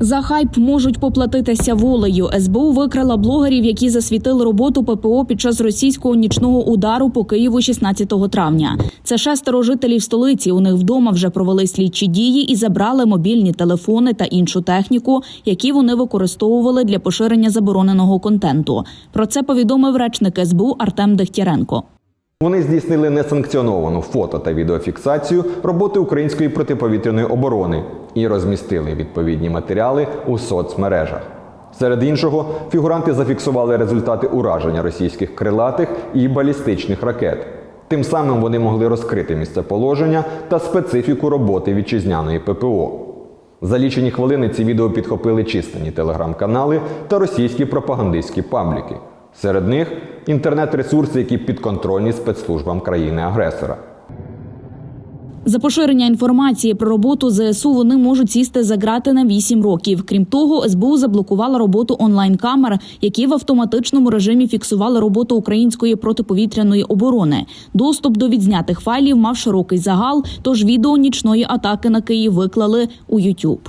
За хайп можуть поплатитися волею. СБУ викрила блогерів, які засвітили роботу ППО під час російського нічного удару по Києву 16 травня. Це шестеро жителів столиці. У них вдома вже провели слідчі дії і забрали мобільні телефони та іншу техніку, які вони використовували для поширення забороненого контенту. Про це повідомив речник СБУ Артем Дегтяренко. Вони здійснили несанкціоновану фото та відеофіксацію роботи української протиповітряної оборони і розмістили відповідні матеріали у соцмережах. Серед іншого, фігуранти зафіксували результати ураження російських крилатих і балістичних ракет. Тим самим вони могли розкрити місцеположення та специфіку роботи вітчизняної ППО. За лічені хвилини ці відео підхопили численні телеграм-канали та російські пропагандистські пабліки. Серед них інтернет-ресурси, які підконтрольні спецслужбам країни-агресора. За поширення інформації про роботу ЗСУ вони можуть сісти за грати на 8 років. Крім того, СБУ заблокувала роботу онлайн-камер, які в автоматичному режимі фіксували роботу української протиповітряної оборони. Доступ до відзнятих файлів мав широкий загал. Тож відео нічної атаки на Київ виклали у YouTube.